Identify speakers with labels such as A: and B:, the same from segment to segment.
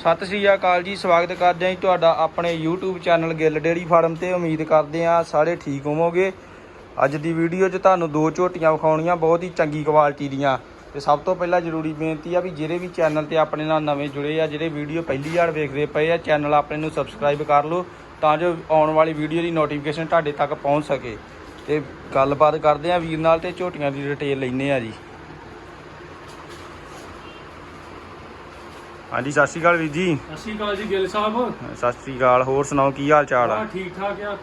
A: ਸਤਿ ਸ੍ਰੀ ਅਕਾਲ ਜੀ, ਸਵਾਗਤ ਕਰਦੇ ਹਾਂ ਜੀ ਤੁਹਾਡਾ ਆਪਣੇ YouTube channel Gill dairy farm ਤੇ। ਉਮੀਦ ਕਰਦੇ ਹਾਂ ਸਾਰੇ ਠੀਕ ਹੋਵੋਗੇ। ਅੱਜ ਦੀ ਵੀਡੀਓ 'ਚ ਤੁਹਾਨੂੰ ਦੋ ਝੋਟੀਆਂ ਵਿਖਾਉਣੀਆਂ, ਬਹੁਤ ਹੀ ਚੰਗੀ ਕੁਆਲਿਟੀ ਦੀਆਂ। ਤੇ ਸਭ ਤੋਂ ਪਹਿਲਾਂ ਜ਼ਰੂਰੀ ਬੇਨਤੀ ਆ ਵੀ ਜਿਹੜੇ ਵੀ ਚੈਨਲ ਤੇ ਆਪਣੇ ਨਾਲ ਨਵੇਂ ਜੁੜੇ ਆ, ਜਿਹੜੇ ਵੀਡੀਓ ਪਹਿਲੀ ਵਾਰ ਵੇਖਦੇ ਪਏ ਆ, ਚੈਨਲ ਆਪਣੇ ਨੂੰ ਸਬਸਕ੍ਰਾਈਬ ਕਰ ਲਓ ਤਾਂ ਜੋ ਆਉਣ ਵਾਲੀ ਵੀਡੀਓ ਦੀ ਨੋਟੀਫਿਕੇਸ਼ਨ ਤੁਹਾਡੇ ਤੱਕ ਪਹੁੰਚ ਸਕੇ। ਤੇ ਗੱਲਬਾਤ ਕਰਦੇ ਆ ਵੀਰ ਨਾਲ ਤੇ ਝੋਟੀਆਂ ਦੀ ਡਿਟੇਲ ਲੈਣੇ ਆ ਜੀ। ਹਾਂਜੀ ਸਤਿ ਸ਼੍ਰੀ ਅਕਾਲ ਵੀਰ ਜੀ।
B: ਸਤਿ ਸ਼੍ਰੀ ਅਕਾਲ ਜੀ ਗਿੱਲ ਸਾਹਿਬ।
A: ਸਤਿ ਸ਼੍ਰੀ ਅਕਾਲ ਹੋਰ ਸੁਣਾਓ ਕੀ ਹਾਲ ਚਾਲ ਆ?
B: ਠੀਕ ਠਾਕ ਆ।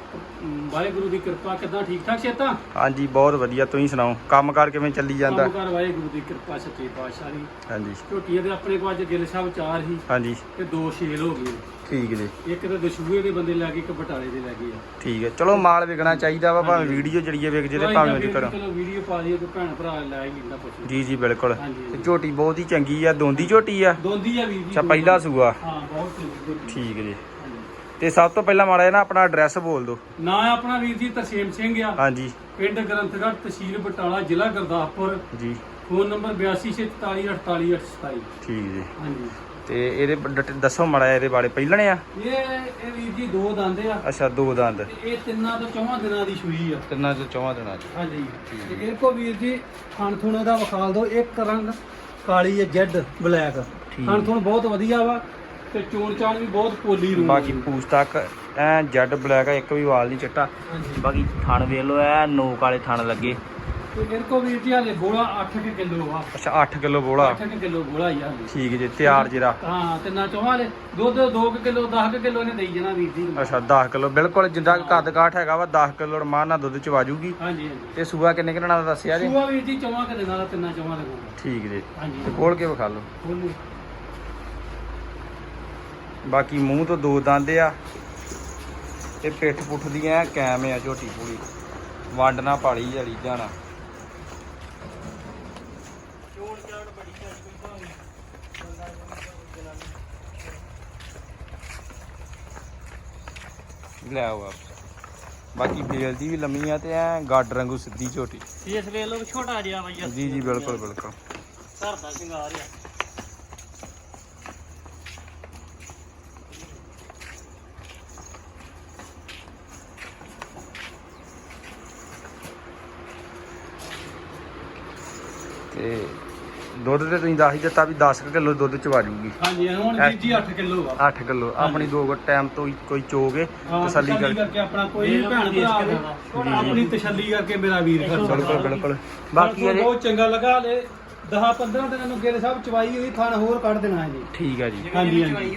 B: ਵਾਹਿਗੁਰੂ ਦੀ ਕਿਰਪਾ ਕਿਦਾਂ? ਠੀਕ ਠਾਕ ਛੇਤਾ
A: ਹਾਂਜੀ ਬਹੁਤ ਵਧੀਆ। ਤੁਸੀਂ ਸੁਣਾਓ ਕੰਮਕਾਰ ਕਿਵੇਂ ਚੱਲੀ ਜਾਂਦਾ?
B: ਕੰਮ ਕਰ ਵਾਹਿਗੁਰੂ ਦੀ ਕਿਰਪਾ ਸੱਚੇ ਪਾਤਸ਼ਾਹ ਦੀ।
A: ਹਾਂਜੀ।
B: ਝੋਟੀਆਂ ਦੇ ਆਪਣੇ ਕੋਲ ਅੱਜ ਗਿੱਲ ਸਾਹਿਬ ਚਾਰ ਹੀ
A: ਹਾਂਜੀ।
B: ਤੇ ਦੋ ਛੇਲ ਹੋ ਗਏ।
A: ਠੀਕ ਜੀ।
B: ਇੱਕ ਤਾਂ ਦਸ਼ੂਏ ਦੇ ਬੰਦੇ ਲੈ ਕੇ ਇੱਕ ਬਟਾਲੇ ਦੇ ਲੈ ਗਏ ਆ।
A: ਠੀਕ ਹੈ। ਚਲੋ ਮਾਲ ਵਿਕਣਾ ਚਾਹੀਦਾ ਵਾ ਭਾਵੇਂ ਵੀਡੀਓ ਜੜੀਏ ਵਿਕ ਜੇ ਤੇ ਭਾਵੇਂ ਕਰੋ
B: ਚਲੋ ਵੀਡੀਓ ਪਾ ਦਈਏ ਤੇ ਭੈਣ ਭਰਾ ਲੈ ਹੀ ਲੈਂਦਾ ਪੁੱਛ
A: ਜੀ ਜੀ ਬਿਲਕੁਲ। ਤੇ ਝੋਟੀ ਬਹੁਤ ਹੀ ਚੰਗੀ ਆ ਦੋਂਦੀ ਝੋਟੀ ਆ?
B: ਦੋਂਦੀ ਆ ਵੀਰ ਜੀ
A: ਅੱਛਾ ਪਹਿਲਾ ਸੂਆ।
B: ਹਾਂ ਬਹੁਤ।
A: ਠੀਕ ਜੀ। ਤੇ ਸਭ ਤੋਂ ਪਹਿਲਾਂ ਮਾੜਾ ਜਿਹਾ ਨਾ ਆਪਣਾ ਐਡਰੈਸ ਬੋਲ ਦਿਓ।
B: ਨਾਂ ਆਪਣਾ ਵੀਰ ਜੀ ਤਰਸੇਮ ਸਿੰਘ ਆ।
A: ਹਾਂਜੀ।
B: ਪਿੰਡ ਗ੍ਰੰਥਗੜ੍ਹ ਤਹਿਸੀਲ ਬਟਾਲਾ ਜ਼ਿਲ੍ਹਾ ਗੁਰਦਾਸਪੁਰ।
A: ਜੀ।
B: ਫੋਨ ਨੰਬਰ 8244488827
A: ਠੀਕ ਜੀ।
B: ਹਾਂਜੀ।
A: ਤੇ ਇਹਦੇ ਡਟ- ਦੱਸੋ ਮਾੜਾ ਜਿਹਾ ਇਹਦੇ ਬਾਰੇ ਪਹਿਲਣੇ ਆ?
B: ਇਹ ਇਹ ਵੀਰ ਜੀ ਦੋ ਦੰਦ ਆ।
A: ਅੱਛਾ ਦੋ ਦੰਦ।
B: ਤੇ ਇਹ ਤਿੰਨਾਂ ਤੋਂ ਚੌਵਾਂ ਦਿਨਾਂ ਦੀ ਸੂਈ ਆ।
A: ਤਿੰਨਾਂ ਤੋਂ ਚੌਵਾਂ ਦਿਨਾਂ ਚ
B: ਹਾਂਜੀ। ਤੇ ਇਹ ਕੋ ਵੀਰ ਜੀ ਖਾਣ ਥੁਣੇ ਦਾ ਵਿਖਾਲ ਦੋ ਇੱਕ ਰੰਗ ਕਾਲੀ ਹੈ ਜੈਡ ਬਲੈਕ।
A: ਠੀਕ।
B: ਖਾਣ ਥੁਣ ਬਹੁਤ ਵਧੀਆ ਵਾ। ਤੇ ਚੋਣ ਚਾਣ ਵੀ ਬਹੁਤ ਪੋਲੀ ਰੂ
A: ਬਾਕੀ ਪੂਛ ਤੱਕ ਐ ਜੈਡ ਬਲੈਕ ਆ ਇੱਕ ਵੀ ਵਾਲ ਨਹੀਂ ਚਿੱਟਾ।
B: ਹਾਂਜੀ।
A: ਬਾਕੀ ਥਣ ਵੇਖ ਲਓ ਐ ਨੋਕ ਵਾਲੇ ਥਣ ਲੱਗੇ।
B: ਤੇ ਇਹ ਕੋ ਵੀਰ ਜੀ ਹਾਲੇ ਗੋਲਾ 8 ਕਿਲੋ ਆ।
A: ਅੱਛਾ 8 ਕਿਲੋ ਬੋਲਾ।
B: 8 ਕਿਲੋ ਗੋਲਾ ਹੀ ਆ ਹਾਲੇ।
A: ਠੀਕ ਜੀ ਤਿਆਰ ਜਰਾ।
B: ਹਾਂ ਤਿੰਨਾਂ ਚੋਂ ਹਾਲੇ ਦੁੱਧ 2 ਕਿਲੋ 10 ਕਿਲੋ ਨੇ ਦੇਈ ਜਾਣਾ ਵੀਰ ਜੀ। ਨੂੰ।
A: ਅੱਛਾ 10 ਕਿਲੋ। ਬਿਲਕੁਲ ਜਿੰਦਾ ਕੱਦ ਕਾਠ ਹੈਗਾ ਵਾ 10 ਕਿਲੋ ਰਮਾਨ ਨਾਲ ਦੁੱਧ ਚ ਵਾਜੂਗੀ
B: ਹਾਂਜੀ ਹਾਂਜੀ।
A: ਤੇ ਸੂਆ ਕਿੰਨੇ ਕਿੰਨਾ ਦਾ ਦੱਸਿਆ ਜੀ?
B: ਸੂਆ ਵੀਰ ਜੀ ਚੌਵਾਂ ਕਿ ਦਿਨਾਂ ਦਾ ਤਿੰਨਾਂ ਚੌਵਾਂ ਦਾ ਗੋਲਾ
A: ਠੀਕ ਜੀ।
B: ਹਾਂਜੀ।
A: ਤੇ ਖੋਲ ਕੇ ਵਿਖਾ ਲਓ।
B: ਬੋਲੋ
A: ਬਾਕੀ ਮੂੰਹ ਤੋਂ ਦੋ ਦੰਦ ਆ। ਤੇ ਪਿੱਠ ਪੁੱਠ ਦੀਆਂ ਐਂ ਕੈਮ ਆ ਝੋਟੀ ਪੂਰੀ। ਵੰਡ ਨਾ ਪਾਲੀ ਵਾਲੀ ਜਾਣਾ। ਲੈ ਆਓ ਆਪ ਬਾਕੀ ਬੇਲ ਦੀ ਵੀ ਲੰਮੀ ਆ ਤੇ ਐ ਗੱਡ ਰੰਗੂ ਸਿੱਧੀ ਝੋਟੀ।
B: ਇਸ ਵੇਲੇ ਛੋਟਾ ਜਿਹਾ ਬਈਆ
A: ਜੀ ਜੀ ਬਿਲਕੁਲ ਬਿਲਕੁਲ।
B: ਘਰ ਦਾ ਸ਼ਿੰਗਾਰ ਆ।
A: ਤੇ ਦੁੱਧ ਤੇ ਤੁਸੀਂ ਦੱਸ ਹੀ ਦਿੱਤਾ ਵੀ 10 ਕਿਲੋ ਦੁੱਧ ਚ ਵਾਜੂਗੀ
B: ਹਾਂਜੀ ਹੁਣ ਵੀਰ ਜੀ 8 ਕਿਲੋ ਆ।
A: 8 ਕਿਲੋ ਆਪਣੀ ਦੋ ਕੁ ਟਾਈਮ ਤੋਂ ਹੀ ਕੋਈ ਚੋਗੇ ਤਸੱਲੀ ਕਰ
B: ਕਰਕੇ। ਆਪਣਾ ਕੋਈ ਵੀ ਭੈਣ ਭਰਾ ਆਵੇ ਆਪਣੀ ਤਸੱਲੀ ਕਰਕੇ ਮੇਰਾ ਵੀਰ ਖਰਚਾ
A: ਬਿਲਕੁਲ ਬਿਲਕੁਲ। ਬਾਕੀ ਇਹਦੇ
B: ਬਹੁਤ ਚੰਗਾ ਲੱਗਾ ਲੈ 10 15 ਦਿਨਾਂ ਨੂੰ ਗੇਰੇ ਸਾਹਿਬ ਚਵਾਈ ਹੋਈ ਥਾਣ ਹੋਰ ਕੱਢ ਦੇਣਾ ਹੈ ਜੀ।
A: ਠੀਕ ਹੈ ਜੀ।
B: ਹਾਂਜੀ ਹਾਂਜੀ।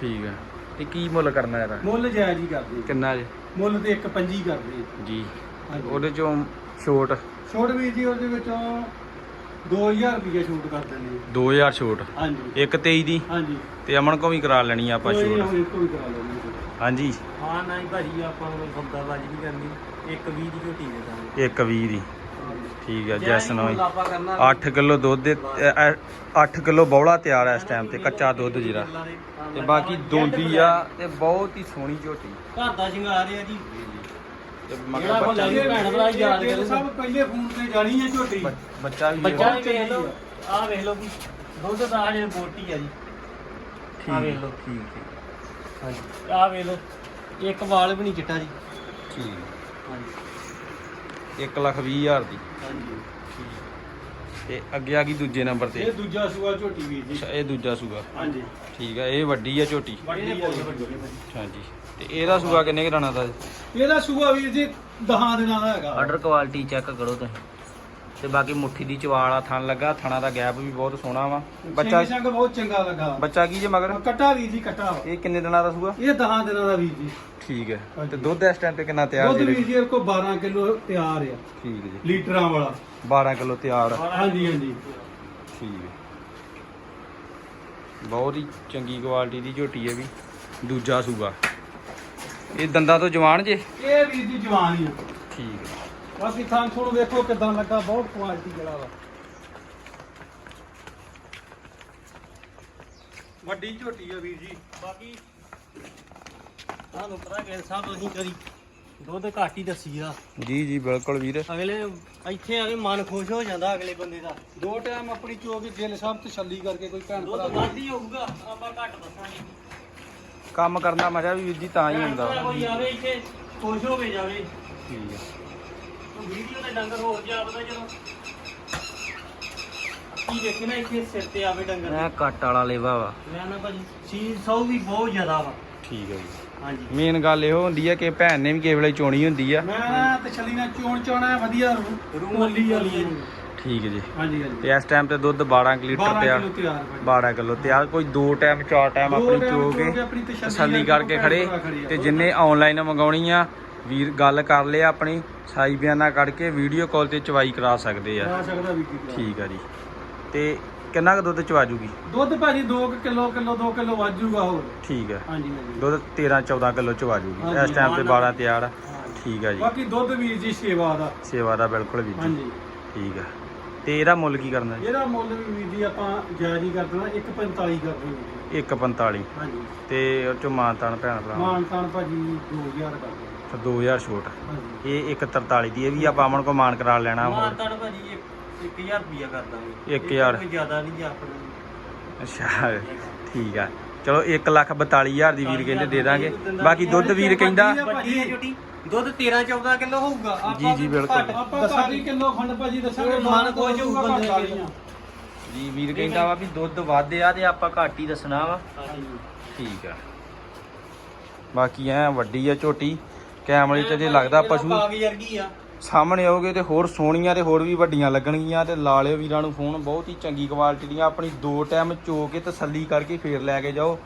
A: ਠੀਕ ਹੈ ਤੇ ਕੀ ਮੁੱਲ ਕਰਨਾ ਇਹਦਾ?
B: ਮੁੱਲ ਜਾਇਜ਼ ਹੀ ਕਰਦੇ।
A: ਕਿੰਨਾ ਜੀ?
B: ਮੁੱਲ ਤੇ ਇੱਕ ਪੰਜੀ ਕਰਦੇ।
A: ਜੀ।
B: ਹਾਂਜੀ।
A: ਉਹਦੇ ਚੋਂ ਛੋਟ
B: ਛੋਟ ਵੀਰ ਜੀ ਉਹਦੇ ਵਿੱਚੋਂ 2000 ਰੁਪਏ ਛੂਟ ਕਰ ਦਿੰਦੇ
A: 2000 ਛੋਟ?
B: ਹਾਂਜੀ।
A: 123 ਦੀ?
B: ਹਾਂਜੀ।
A: ਤੇ ਅਮਨ ਕੋ ਵੀ ਕਰਾ ਲੈਣੀ ਆ ਆਪਾਂ
B: ਕੋਈ
A: ਛੋਟ?
B: ਇੱਕੋ ਵੀ
A: ਹਾਂਜੀ।
B: ਹਾਂ ਨਹੀਂ ਭਾਜੀ ਆਪਾਂ ਨੂੰ ਸੌਦਾਬਾਜ਼ੀ ਨਹੀਂ ਕਰਨੀ ਇੱਕ 20 ਦੀ ਝੋਟੀ ਦੇ ਦਾਂਗੇ।
A: 120 ਦੀ। ਠੀਕ ਹੈ ਜੈਸ ਨੋ
B: ਆਪਾਂ ਕਰਨਾ।
A: 8 ਕਿਲੋ ਦੁੱਧ ਦੇ 8 ਕਿਲੋ ਬੌਲਾ ਤਿਆਰ ਹੈ ਇਸ ਟਾਈਮ ਤੇ ਕੱਚਾ ਦੁੱਧ ਜੀਰਾ। ਤੇ ਬਾਕੀ ਦੋਂਦੀ ਆ ਤੇ ਬਹੁਤ ਹੀ ਸੋਹਣੀ ਝੋਟੀ।
B: ਘਰ ਦਾ ਸ਼ਿੰਗਾਰ ਆ ਜੀ।
A: ਤੇ ਮਗਰ ਬੱਚਾ ਵੀ
B: ਭੈਣ ਭਰਾ ਯਾਦ ਕਰੋ। ਸਭ ਪਹਿਲੇ ਫੋਨ ਤੇ ਜਾਣੀ ਹੈ ਝੋਟੀ।
A: ਬੱਚਾ ਵੀ
B: ਬੱਚਾ
A: ਬਹੁਤ-
B: ਵੀ ਵੇਖ ਲਓ। ਆਹ ਵੇਖ ਲਓ ਵੀ ਦੁੱਧ ਦਾ ਹਜੇ ਬੋਟੀ ਆ ਜੀ।
A: ਠੀਕ।
B: ਆਹ ਵੇਖ ਲਓ।
A: ਠੀਕ ਠੀਕ
B: ਹਾਂਜੀ। ਆਹ ਵੇਖ ਲਓ। ਇੱਕ ਵਾਲ ਵੀ ਨਹੀਂ ਚਿੱਟਾ ਜੀ।
A: ਠੀਕ।
B: ਹਾਂਜੀ।
A: 1 ਲੱਖ 20 ਹਜ਼ਾਰ ਦੀ।
B: ਹਾਂਜੀ।
A: ਤੇ ਅੱਗੇ ਆ ਗਈ ਦੂਜੇ ਨੰਬਰ ਤੇ।
B: ਇਹ ਦੂਜਾ ਸੂਆ ਝੋਟੀ ਵੀਰ ਜੀ।
A: ਅੱਛਾ ਇਹ ਦੂਜਾ ਸੂਆ।
B: ਹਾਂਜੀ।
A: ਠੀਕ ਹੈ ਇਹ ਵੱਡੀ ਆ ਝੋਟੀ।
B: ਵੱਡੀ ਆ ਜੀ।
A: ਹਾਂਜੀ ਤੇ ਇਹਦਾ ਸੂਆ ਕਿੰਨੇ ਘਰਾਣਾ ਦਾ
B: ਇਹਦਾ ਸੂਆ ਵੀਰ ਜੀ 10 ਦਿਨਾਂ ਦਾ ਹੈਗਾ।
A: ਆਰਡਰ ਕੁਆਲਿਟੀ ਚੈੱਕ ਕਰੋ ਤੁਸੀਂ। ਤੇ ਬਾਕੀ ਮੁੱਠੀ ਦੀ ਚਵਾਲਾ ਥਣ ਲੱਗਾ ਥਣਾ ਦਾ ਗੈਪ ਵੀ ਬਹੁਤ ਸੋਹਣਾ ਵਾ। ਬੱਚਾ
B: ਬੱਚਾ ਸੰਗ ਬਹੁਤ ਚੰਗਾ ਲੱਗਾ।
A: ਬੱਚਾ ਕੀ ਜੇ ਮਗਰ?
B: ਕੱਟਾ ਵੀਰ ਜੀ ਕੱਟਾ।
A: ਇਹ ਕਿੰਨੇ ਦਿਨਾਂ ਦਾ ਸੂਆ?
B: ਇਹ 10 ਦਿਨਾਂ ਦਾ ਵੀਰ ਜੀ।
A: ਠੀਕ ਹੈ। ਤੇ ਦੁੱਧ ਇਸ ਟਾਈਮ ਤੇ ਕਿੰਨਾ ਤਿਆਰ
B: ਦੁੱਧ ਵੀਰ ਜੀ ਇਹ ਕੋ 12 ਕਿਲੋ ਤਿਆਰ ਆ।
A: ਠੀਕ ਜੀ।
B: ਲੀਟਰਾਂ ਵਾਲਾ।
A: 12 ਕਿਲੋ ਤਿਆਰ
B: ਹਾਂਜੀ ਹਾਂਜੀ।
A: ਠੀਕ ਹੈ। ਬਹੁਤ ਹੀ ਚੰਗੀ ਕੁਆਲਿਟੀ ਦੀ ਝੋਟੀ ਹੈ ਵੀ। ਦੂਜਾ ਸੂਆ। ਇਹ ਦੰਦਾਂ ਤੋਂ ਜਵਾਨ ਜੇ?
B: ਇਹ ਵੀਰ ਜੀ ਜਵਾਨ ਹੀ ਆ।
A: ਠੀਕ ਹੈ।
B: ਬਾਕੀ ਥਾਂ ਤੁਹਾਨੂੰ ਵੇਖੋ ਕਿਦਾਂ ਲੱਗਾ ਬਹੁਤ ਕੁਆਲਿਟੀ ਜਿਹੜਾ ਵਾ। ਵੱਡੀ ਝੋਟੀ ਆ ਵੀਰ ਜੀ। ਬਾਕੀ ਤੁਹਾਨੂੰ ਪਤਾ ਕਿ ਸਾਹਿਬ ਅਸੀਂ ਕਰੀ ਦੁੱਧ ਘੱਟ ਹੀ ਦੱਸੀ ਆ।
A: ਜੀ ਜੀ ਬਿਲਕੁਲ ਵੀਰ।
B: ਅਗਲੇ
C: ਇੱਥੇ ਆ ਕੇ ਮਨ ਖੁਸ਼ ਹੋ ਜਾਂਦਾ ਅਗਲੇ ਬੰਦੇ ਦਾ।
B: ਦੋ ਟਾਈਮ ਆਪਣੀ ਚੋ ਕੇ ਦਿਲ ਸਭ ਤਸੱਲੀ ਕਰਕੇ ਕੋਈ ਭੈਣ ਭਰਾ
C: ਦੁੱਧ ਵੱਧ ਹੀ ਹੋਊਗਾ ਆਪਾਂ ਘੱਟ ਦੱਸਾਂਗੇ।
A: ਕੰਮ ਕਰਨਾ ਮਜ਼ਾ ਵੀ ਵੀਰ ਜੀ ਤਾਂ ਹੀ ਹੁੰਦਾ।
C: ਕੋਈ ਆਵੇ ਇੱਥੇ ਖੁਸ਼ ਹੋਵੇ ਜਾਵੇ।
A: ਠੀਕ ਹੈ
C: ਵੀਡੀਓ ਤੇ ਡੰਗਰ ਹੋਰ ਜਾਪਦਾ ਜਦੋਂ। ਕੀ ਦੇਖੇ ਨਾ ਇੱਥੇ ਸਿਰ ਤੇ ਆਵੇ ਡੰਗਰ
A: ਇਹ ਕੱਟ ਵਾਲਾ ਲੇਵਾ ਵਾ।
C: ਮੈਂ ਨਾ ਭਾਜੀ ਚੀਜ਼ ਸੌ ਵੀ ਬਹੁਤ ਜ਼ਿਆਦਾ ਵਾ।
A: ਠੀਕ ਹੈ ਜੀ।
C: ਹਾਂਜੀ।
A: ਮੇਨ ਗੱਲ ਇਹੋ ਹੁੰਦੀ ਹੈ ਕਿ ਭੈਣ ਨੇ ਵੀ ਕਿਸੇ ਵੇਲੇ ਚੋਣੀ ਹੁੰਦੀ ਆ।
B: ਮੈਂ ਨਾ ਤਸੱਲੀ ਨਾਲ ਚੋਣ ਚੋਣਾ ਵਧੀਆ ਰੂਮਲੀ ਵਾਲੀ ਹੈ।
A: ਠੀਕ ਹੈ ਜੀ।
B: ਹਾਂਜੀ ਹਾਂਜੀ।
A: ਤੇ ਇਸ ਟਾਈਮ ਤੇ ਦੁੱਧ 12 ਕੁ ਲੀਟਰ
B: 12
A: ਪਿਆ
B: ਕਿਲੋ ਤਿਆਰ ਭਾਜੀ।
A: 12 ਕਿਲੋ ਤਿਆਰ। ਕੋਈ ਦੋ ਟਾਈਮ ਚਾਰ ਟਾਈਮ
B: ਦੋ
A: ਆਪਣੀ
B: time
A: ਚੋ
B: ਚੋ ਕੇ
A: ਕੇ
B: ਆਪਣੀ ਤਸੱਲੀ
A: ਤਸੱਲੀ
B: ਕਰਕੇ
A: ਖੜੇ
B: ਭਰਾ ਖੜੀ ਆ।
A: ਤੇ ਜਿੰਨੇ ਆਨਲਾਈਨ ਮੰਗਾਉਣੀ ਆ ਵੀਰ ਗੱਲ ਕਰ ਲਿਆ ਆਪਣੀ ਸਾਈ ਬਿਆਨਾ ਕੱਢ ਕੇ ਵੀਡੀਓ ਕਾਲ ਤੇ ਚਵਾਈ ਕਰਾ ਸਕਦੇ ਆ।
B: ਆ ਸਕਦਾ ਵੀ ਕੀ
A: ਠੀਕ ਆ ਜੀ। ਤੇ ਕਿੰਨਾ ਕੁ ਦੁੱਧ ਚਵਾ ਜੂਗੀ
B: ਦੁੱਧ ਭਾਜੀ 2 ਕਿਲੋ ਕਿਲੋ 2 ਕਿਲੋ ਵਾਜੂਗਾ ਹੋਰ।
A: ਠੀਕ ਹੈ
B: ਹਾਂਜੀ ਹਾਂਜੀ।
A: ਦੁੱਧ 13 14 ਕਿਲੋ ਚਵਾ ਜੂਗੀ
B: ਹਾਂਜੀ,
A: ਇਸ ਟਾਈਮ ਤੇ 12 ਤਿਆਰ ਆ। ਠੀਕ ਆ ਜੀ।
B: ਬਾਕੀ ਦੁੱਧ ਵੀਰ ਜੀ ਸੇਵਾ ਦਾ।
A: ਸੇਵਾ ਦਾ ਬਿਲਕੁਲ ਵੀਰ ਜੀ।
B: ਹਾਂਜੀ।
A: ਠੀਕ ਆ। ਤੇ ਇਹਦਾ ਮੁੱਲ ਕੀ ਕਰਨਾ ਜੀ?
B: ਇਹਦਾ ਮੁੱਲ ਵੀ ਵੀਰ ਜੀ ਆਪਾਂ ਜਾਇਜ਼ ਹੀ ਕਰ ਦੇਣਾ 145 ਕਰ ਦੇਣਾ
A: 145
B: ਹਾਂਜੀ।
A: ਤੇ ਉਹ ਚੋਂ ਮਾਨਤਾਨ ਭੈਣ ਭਰਾ।
B: ਮਾਨ ਤਾਨ ਭਾਜੀ 2000 ਕਰ ਦੇਣਾ।
A: ਫਿਰ 2000 ਛੋਟ। ਇਹ 143 ਦੀ ਇਹ ਵੀ ਆਪਾਂ ਅਮਨ ਕੋ ਮਾਨ ਕਰਾ ਲੈਣਾ ਹੋਰ
C: ਮਾਨਤਾਨ ਭਾਜੀ 1000 ਰੁਪਿਆ ਕਰ ਦਾਂਗੇ
A: ਇੱਕ
C: ਇਹ
A: ਹਜ਼ਾਰ।
C: ਕੋਈ ਜ਼ਿਆਦਾ ਨਹੀਂ ਜੀ ਆਪਣਾ।
A: ਅੱਛਾ ਠੀਕ ਆ। ਚਲੋ 142000 ਦੀ ਵੀਰ ਕਹਿੰਦੇ ਦੇ ਦਾਂਗੇ। ਬਾਕੀ ਦੁੱਧ ਵੀਰ ਕਹਿੰਦਾ
C: ਦੁੱਧ 13 14 ਕਿਲੋ ਹੋਊਗਾ। ਆਪਾਂ
A: ਜੀ, ਜੀ, ਬਿਲਕੁਲ।
B: ਆਪਾਂ ਭਾਜੀ ਕਿਲੋ ਖੰਡ ਭਾਜੀ ਦੱਸਾਂਗੇ
C: ਮਨ ਖੁਸ਼ ਹੋਊ ਬੰਦੇ।
A: ਜੀ ਵੀਰ ਕਹਿੰਦਾ ਵਾ ਵੀ ਦੁੱਧ ਵੱਧ ਆ ਤੇ ਆਪਾਂ ਘੱਟ ਹੀ ਦੱਸਣਾ ਵਾ।
C: ਹਾਂਜੀ।
A: ਠੀਕ ਆ। ਬਾਕੀ ਐ ਵੱਡੀ ਆ ਝੋਟੀ ਕੈਮਰੇ 'ਚ ਜੇ ਲੱਗਦਾ ਪਸ਼ੂ
C: ਕਾਗ ਵਰਗੀ ਆ।
A: ਸਾਹਮਣੇ ਆਓਗੇ ਤੇ ਹੋਰ ਸੋਹਣੀਆਂ ਤੇ ਹੋਰ ਵੀ ਵੱਡੀਆਂ ਲੱਗਣਗੀਆਂ ਤੇ ਲਾ ਲਿਓ ਵੀਰਾਂ ਨੂੰ ਫੋਨ ਬਹੁਤ ਹੀ ਚੰਗੀ ਕੁਆਲਿਟੀ ਦੀਆਂ। ਆਪਣੀ ਦੋ ਟਾਈਮ ਚੋ ਕੇ ਤਸੱਲੀ ਕਰਕੇ ਫੇਰ ਲੈ ਕੇ ਜਾਓ।